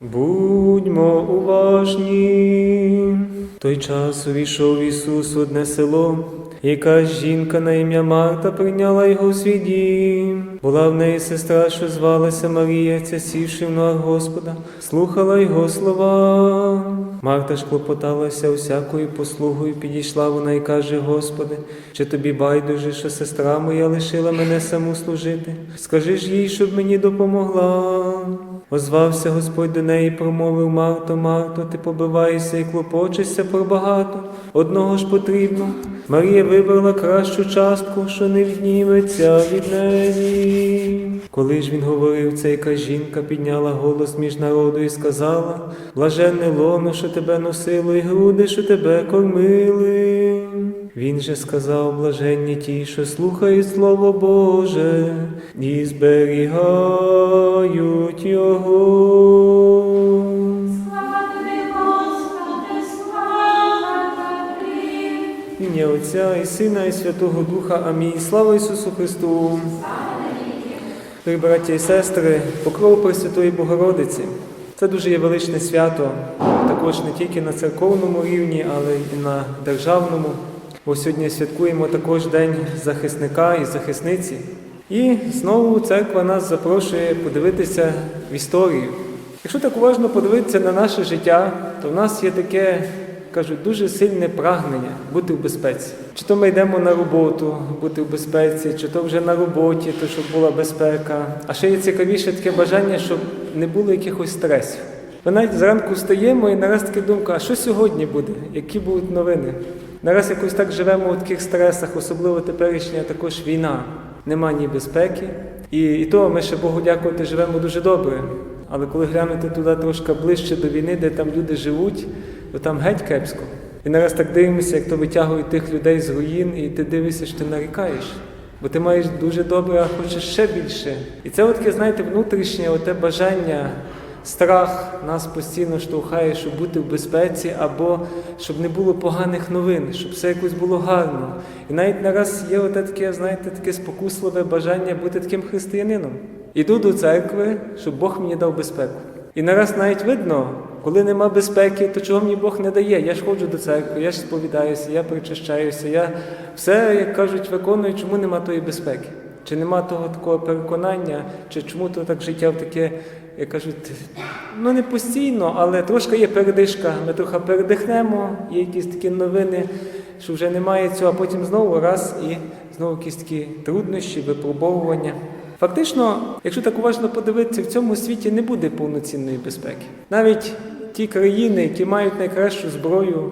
Будьмо уважні. Той час увійшов Ісус в одне село, якась жінка на ім'я Марта прийняла його свій дім. Була в неї сестра, що звалася Марія, ця сівши в ногах Господа, слухала його слова. Марта ж клопоталася усякою послугою, підійшла вона і каже: Господи, чи тобі байдуже, що сестра моя лишила мене саму служити? Скажи ж їй, щоб мені допомогла. Озвався Господь до неї, промовив Марто, Марто, ти побиваєшся і клопочешся про багато. Одного ж потрібно. Марія вибрала кращу частку, що не відніметься від неї. Коли ж він говорив, це яка жінка підняла голос між народу і сказала: Блаженне лоно, що тебе носило, і груди, що тебе кормили. Він же сказав блаженні ті, що слухають Слово Боже і зберігають Його. Ім'я Отця і Сина, і Святого Духа. Амінь. Слава Ісусу Христу! Дорогі браття і сестри, покров Пресвятої Богородиці. Це дуже є величне свято, також не тільки на церковному рівні, але й на державному. Бо сьогодні святкуємо також День захисника і захисниці. І знову церква нас запрошує подивитися в історію. Якщо так уважно подивитися на наше життя, то в нас є таке, кажуть, дуже сильне прагнення бути в безпеці. Чи то ми йдемо на роботу, бути в безпеці, чи то вже на роботі, то щоб була безпека. А ще є цікавіше таке бажання, щоб не було якихось стресів. Ми навіть зранку встаємо і нараз така думка, а що сьогодні буде? Які будуть новини? Нараз якось так живемо у таких стресах, особливо теперішня також війна. Нема ні безпеки. І, і то ми ще Богу дякувати живемо дуже добре. Але коли глянути туди трошки ближче до війни, де там люди живуть, то там геть кепсько. І нараз так дивимося, як то витягують тих людей з руїн, і ти дивишся, що ти нарікаєш. Бо ти маєш дуже добре, а хочеш ще більше. І це таке, знаєте, внутрішнє оте бажання, страх нас постійно штовхає, щоб бути в безпеці, або щоб не було поганих новин, щоб все якось було гарно. І навіть нараз є оте таке, знаєте, таке спокусливе бажання бути таким християнином. Іду до церкви, щоб Бог мені дав безпеку. І нараз навіть видно, коли нема безпеки, то чого мені Бог не дає. Я ж ходжу до церкви, я ж сповідаюся, я причащаюся, я все, як кажуть, виконую, чому нема тої безпеки. Чи нема того такого переконання, чи чому то так життя в таке, як кажуть, ну не постійно, але трошки є передишка. Ми трохи передихнемо, є якісь такі новини, що вже немає цього, а потім знову раз і знову якісь такі труднощі, випробовування. Фактично, якщо так уважно подивитися, в цьому світі не буде повноцінної безпеки. Навіть ті країни, які мають найкращу зброю,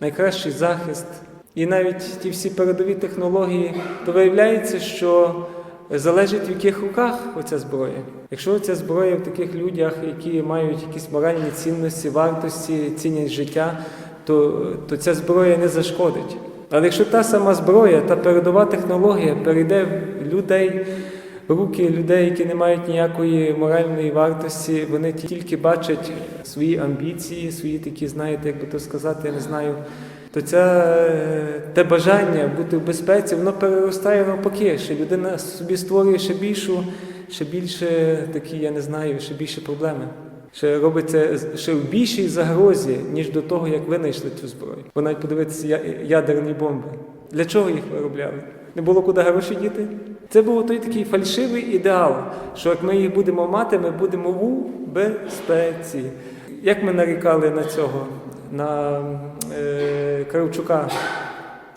найкращий захист, і навіть ті всі передові технології, то виявляється, що залежить в яких руках оця зброя. Якщо ця зброя в таких людях, які мають якісь моральні цінності, вартості, цінять життя, то, то ця зброя не зашкодить. Але якщо та сама зброя, та передова технологія перейде в людей, в руки людей, які не мають ніякої моральної вартості, вони тільки бачать свої амбіції, свої такі, знаєте, як би то сказати, я не знаю, то це те бажання бути в безпеці, воно переростає навпаки, що людина собі створює ще більшу, ще більше такі, я не знаю, ще більше проблеми. Ще робиться ще в більшій загрозі, ніж до того, як винайшли цю зброю. Бо навіть подивитися ядерні бомби. Для чого їх виробляли? Не було куди гроші діти? Це був той такий фальшивий ідеал, що як ми їх будемо мати, ми будемо у безпеці. Як ми нарікали на цього, на е, Кравчука?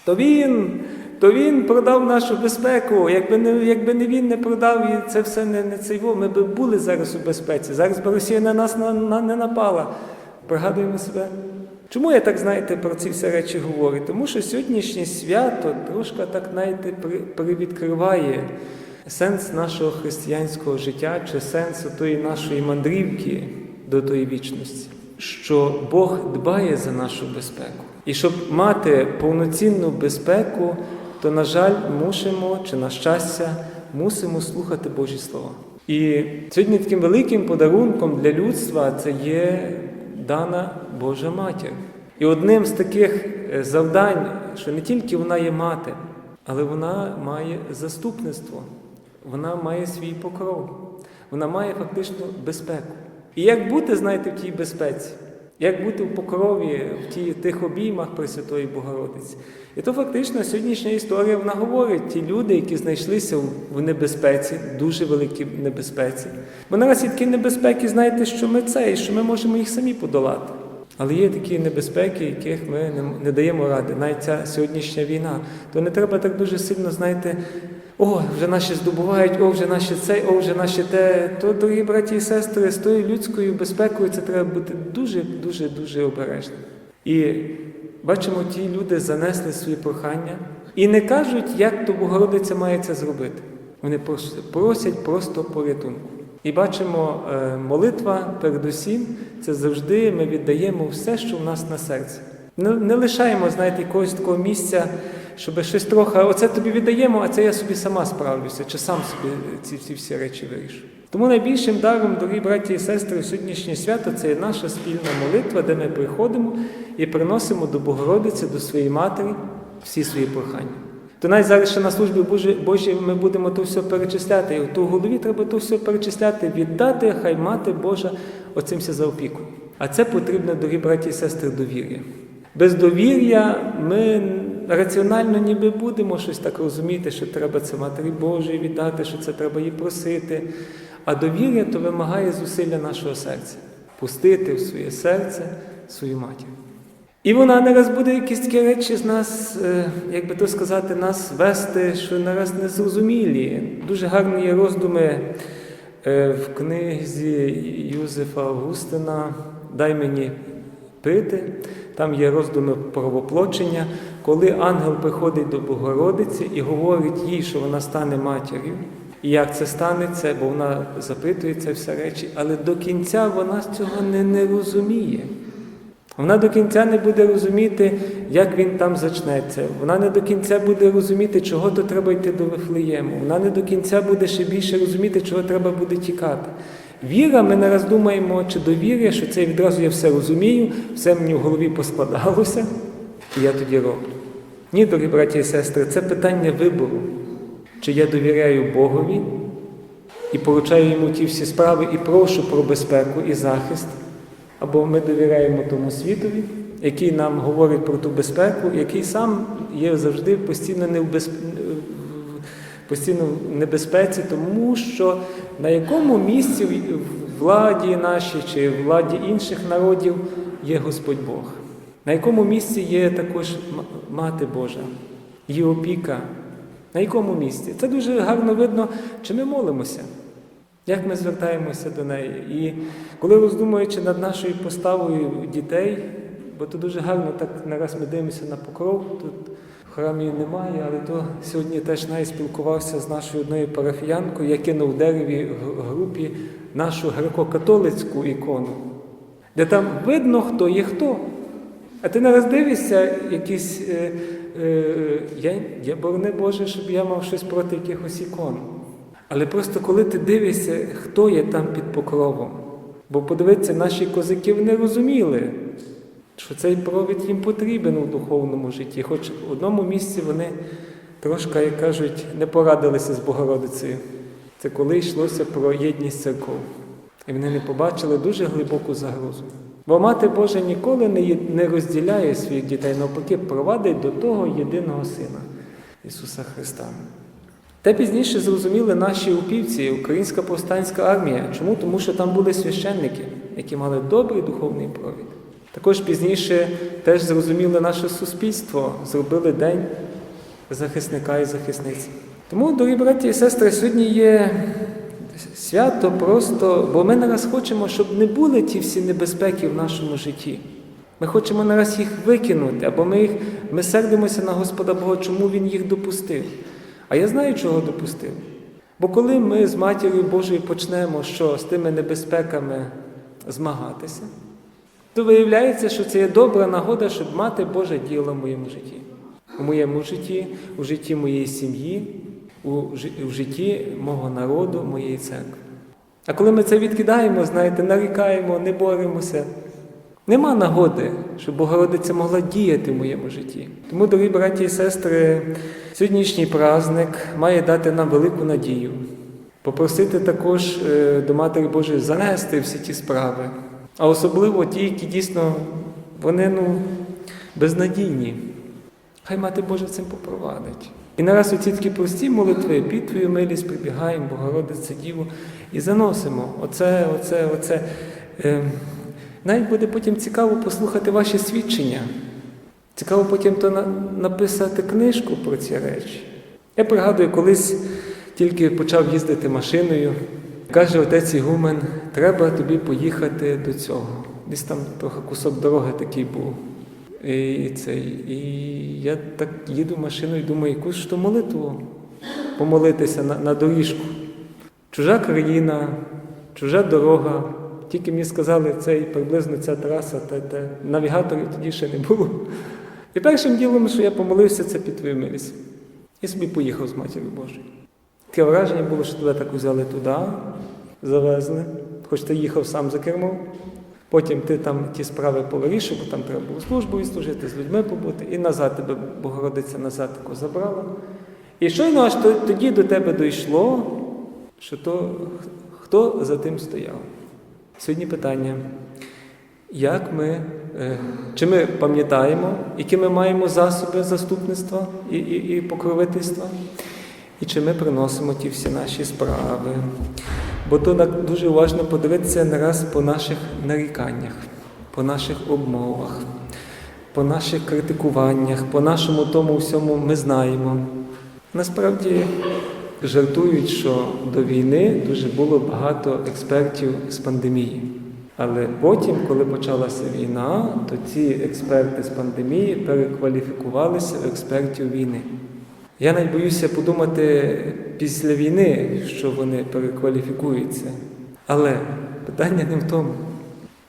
То він, то він продав нашу безпеку. Якби не, якби не він не продав і це все не, не цейво, ми б були зараз у безпеці. Зараз би Росія на нас на, на, не напала. Пригадуємо себе. Чому я так, знаєте, про ці всі речі говорю? Тому що сьогоднішнє свято трошки так, знаєте, при- привідкриває сенс нашого християнського життя чи сенс тої нашої мандрівки до тої вічності що Бог дбає за нашу безпеку. І щоб мати повноцінну безпеку, то, на жаль, мусимо, чи на щастя, мусимо слухати Божі слова. І сьогодні таким великим подарунком для людства це є дана Божа матір. І одним з таких е, завдань, що не тільки вона є мати, але вона має заступництво, вона має свій покров, вона має фактично безпеку. І як бути, знаєте, в тій безпеці, як бути в покрові, в тих обіймах Пресвятої Богородиці. І то фактично сьогоднішня історія вона говорить ті люди, які знайшлися в- небезпеці, дуже великій небезпеці. Бо наразі є такі небезпеки, знаєте, що ми це, і що ми можемо їх самі подолати. Але є такі небезпеки, яких ми не даємо ради. Навіть ця сьогоднішня війна. То не треба так дуже сильно, знаєте, о, вже наші здобувають, о, вже наші це, о, вже наші те. То, дорогі браті і сестри, з тою людською безпекою це треба бути дуже, дуже, обережним. І бачимо, ті люди занесли свої прохання і не кажуть, як то Богородиця має це зробити. Вони просять просто порятунку. І бачимо, е, молитва передусім це завжди ми віддаємо все, що в нас на серці. Не лишаємо, знаєте, якогось такого місця, щоб щось трохи, оце тобі віддаємо, а це я собі сама справлюся, чи сам собі ці, ці всі речі вирішу. Тому найбільшим даром, дорогі браті і сестри, сьогоднішнє свято це наша спільна молитва, де ми приходимо і приносимо до Богородиці, до своєї матері всі свої прохання. То навіть зараз ще на службі Божій, ми будемо то все перечисляти. І то в голові треба то все перечисляти, віддати, хай мати Божа оцим все за опіку. А це потрібно, дорогі браті і сестри, довір'я. Без довір'я ми раціонально ніби будемо щось так розуміти, що треба це Матері Божої віддати, що це треба її просити. А довір'я то вимагає зусилля нашого серця пустити в своє серце свою матір. І вона не раз буде якісь такі речі з нас, е, як би то сказати, нас вести, що нараз незрозумілі. Дуже гарні є роздуми е, в книзі Юзефа Августина Дай мені пити. Там є роздуми правоплочення, коли ангел приходить до Богородиці і говорить їй, що вона стане матір'ю. І як це станеться, бо вона запитує це все речі, але до кінця вона цього не, не розуміє. Вона до кінця не буде розуміти, як він там зачнеться. Вона не до кінця буде розуміти, чого то треба йти до Вифлеєму. Вона не до кінця буде ще більше розуміти, чого треба буде тікати. Віра, ми не раз думаємо, чи довір'я, що це відразу я все розумію, все мені в голові поскладалося, і я тоді роблю. Ні, дорогі браті і сестри, це питання вибору. Чи я довіряю Богові і поручаю йому ті всі справи і прошу про безпеку і захист, або ми довіряємо тому світові, який нам говорить про ту безпеку, який сам є завжди постійно не в безп... постійно в небезпеці, тому що на якому місці в владі нашій чи в владі інших народів є Господь Бог, на якому місці є також Мати Божа, її опіка. На якому місці? Це дуже гарно видно, чи ми молимося, як ми звертаємося до неї. І коли роздумуючи над нашою поставою дітей, бо то дуже гарно так нараз ми дивимося на покров, тут храмі немає, але то сьогодні теж навіть спілкувався з нашою одною парафіянкою, я кинув в дереві групі нашу греко-католицьку ікону, де там видно, хто є хто. А ти нараз дивишся якісь. Е, е, я борони Боже, щоб я мав щось проти якихось ікон. Але просто коли ти дивишся, хто є там під покровом. Бо подивитися, наші козаки не розуміли, що цей провід їм потрібен у духовному житті. Хоч в одному місці вони трошки, як кажуть, не порадилися з Богородицею. Це коли йшлося про єдність церков. І вони не побачили дуже глибоку загрозу. Бо Мати Божа ніколи не, розділяє своїх дітей, навпаки, провадить до того єдиного Сина Ісуса Христа. Те пізніше зрозуміли наші упівці, Українська повстанська армія. Чому? Тому що там були священники, які мали добрий духовний провід. Також пізніше теж зрозуміли наше суспільство, зробили день захисника і захисниці. Тому, дорогі браті і сестри, сьогодні є свято просто, бо ми нараз хочемо, щоб не були ті всі небезпеки в нашому житті. Ми хочемо нараз їх викинути, або ми, їх, ми сердимося на Господа Бога, чому Він їх допустив. А я знаю, чого допустив. Бо коли ми з Матір'ю Божою почнемо що з тими небезпеками змагатися, то виявляється, що це є добра нагода, щоб мати Боже діло в моєму житті. У моєму житті, у житті моєї сім'ї, у житті мого народу, моєї церкви. А коли ми це відкидаємо, знаєте, нарікаємо, не боремося, нема нагоди, щоб Богородиця могла діяти в моєму житті. Тому, дорогі браті і сестри, сьогоднішній праздник має дати нам велику надію. Попросити також е, до Матері Божої занести всі ті справи. А особливо ті, які дійсно вони ну, безнадійні. Хай Мати Божа цим попровадить. І нараз оці такі прості молитви, під Твою милість прибігаємо, Богородице Діву, і заносимо. Оце, оце, оце. Е, навіть буде потім цікаво послухати ваші свідчення. Цікаво потім то на- написати книжку про ці речі. Я пригадую, колись тільки почав їздити машиною. Каже отець Ігумен, треба тобі поїхати до цього. Десь там трохи кусок дороги такий був. І, цей, і я так їду машиною і думаю, якусь ж то молитву помолитися на, на доріжку. Чужа країна, чужа дорога. Тільки мені сказали, цей приблизно ця траса, та, та навігаторів тоді ще не було. І першим ділом, що я помолився, це під. І собі поїхав з Матір'ю Божою. Таке враження було, що тебе так взяли туди, завезли, хоч ти їхав сам за кермом. Потім ти там ті справи повирішив, бо там треба було службу відслужити, з людьми побути, і назад тебе Богородиця назад тако забрала. І щойно аж тоді до тебе дійшло, що то хто за тим стояв. Сьогодні питання, як ми, е, чи ми пам'ятаємо, які ми маємо засоби заступництва і, і, і покровительства, і чи ми приносимо ті всі наші справи. Бо то дуже уважно подивитися не раз по наших наріканнях, по наших обмовах, по наших критикуваннях, по нашому тому всьому ми знаємо. Насправді жартують, що до війни дуже було багато експертів з пандемії. Але потім, коли почалася війна, то ці експерти з пандемії перекваліфікувалися в експертів війни. Я навіть боюся подумати після війни, що вони перекваліфікуються. Але питання не в тому.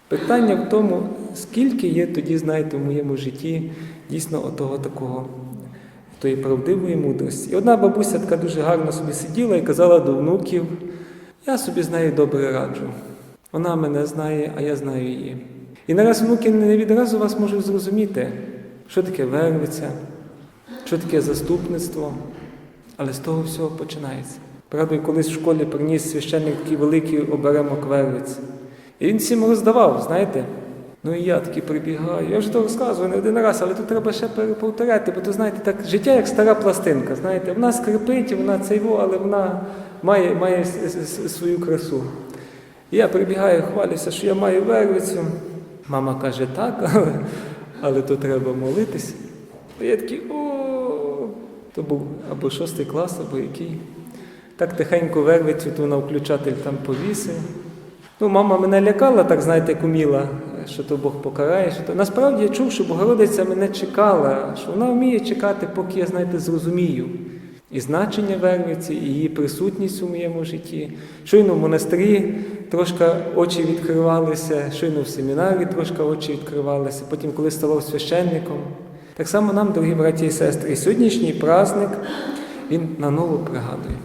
Питання в тому, скільки є тоді, знаєте, в моєму житті дійсно отого такого, тої правдивої мудрості. І одна бабуся така дуже гарно собі сиділа і казала до внуків, я собі з нею добре раджу. Вона мене знає, а я знаю її. І нараз внуки не відразу вас можуть зрозуміти, що таке вервиця, що таке заступництво, але з того всього починається. Пригадую, колись в школі приніс священник такий великий оберемок вервиць. І він всім роздавав, знаєте. Ну і я таки прибігаю. Я вже то розказував не один раз, але тут треба ще переповторяти, бо то знаєте, так життя як стара пластинка. Знаєте, вона скрипить, вона цейво, але вона має, має свою красу. І я прибігаю, хвалюся, що я маю вервицю. Мама каже, так, але, але то треба молитись. Я такий, о, то був або шостий клас, або який. Так тихенько вервицю, то на включатель там повісив. Ну, мама мене лякала, так знаєте, як уміла, що то Бог покарає. Що то... Насправді я чув, що Богородиця мене чекала, що вона вміє чекати, поки я, знаєте, зрозумію. І значення вервиці, і її присутність у моєму житті. Щойно в монастирі трошки очі відкривалися, щойно в семінарі трошки очі відкривалися, потім, коли ставав священником. Так само нам, дорогі браті і сестри, сьогоднішній праздник, він наново пригадує.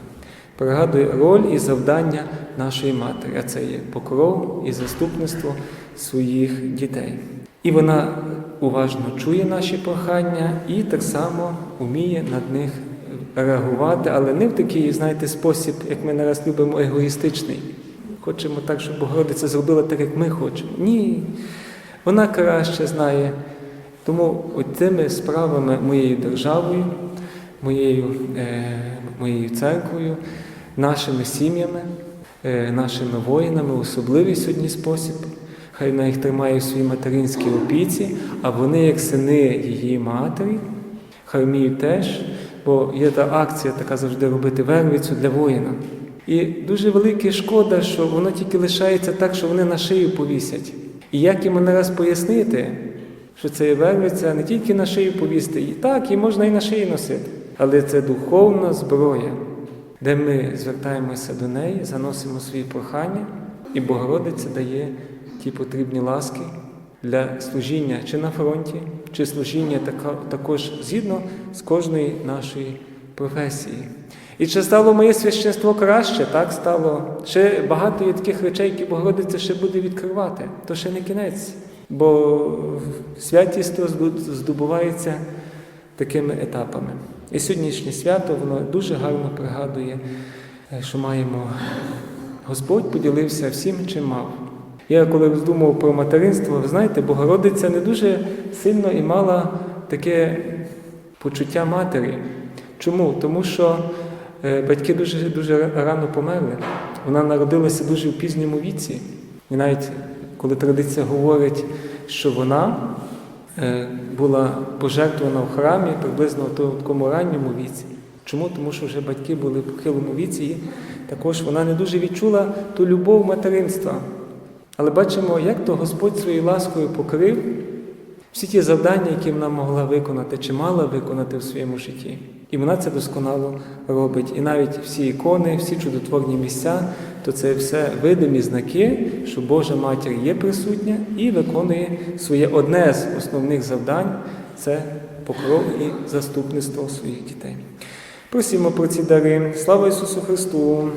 Пригадує роль і завдання нашої матері, а це є покров і заступництво своїх дітей. І вона уважно чує наші прохання і так само вміє над них реагувати, але не в такий, знаєте, спосіб, як ми нараз любимо, егоїстичний. Хочемо так, щоб Богородиця зробила так, як ми хочемо. Ні. Вона краще знає. Тому от тими справами моєю державою, моєю, е, моєю церквою, нашими сім'ями, е, нашими воїнами, особливий сьогодні спосіб. Хай вона їх тримає в своїй материнській опіці, а вони, як сини її матері, хай вміють теж, бо є та акція така завжди робити вервицю для воїна. І дуже велика шкода, що воно тільки лишається так, що вони на шию повісять. І як їм не раз пояснити, що це є вервиця не тільки на шию повісти, і так, і можна і на шиї носити, але це духовна зброя, де ми звертаємося до неї, заносимо свої прохання, і Богородиця дає ті потрібні ласки для служіння чи на фронті, чи служіння також згідно з кожної нашої професії. І чи стало моє священство краще? Так стало. Ще багато є таких речей, які Богородиця ще буде відкривати. То ще не кінець. Бо святість здобувається такими етапами. І сьогоднішнє свято воно дуже гарно пригадує е, що маємо. Господь поділився всім, чим мав. Я коли роздумував про материнство, ви знаєте, Богородиця не дуже сильно і мала таке почуття матері. Чому? Тому що е, батьки дуже, дуже рано померли. Вона народилася дуже в пізньому віці. І навіть коли традиція говорить, що вона е, була пожертвована в храмі приблизно в такому ранньому віці. Чому? Тому що вже батьки були в похилому віці, і також вона не дуже відчула ту любов материнства. Але бачимо, як то Господь своєю ласкою покрив всі ті завдання, які вона могла виконати чи мала виконати в своєму житті. І вона це досконало робить. І навіть всі ікони, всі чудотворні місця, то це все видимі знаки, що Божа матір є присутня і виконує своє одне з основних завдань це покров і заступництво своїх дітей. Просімо про ці дари. Слава Ісусу Христу!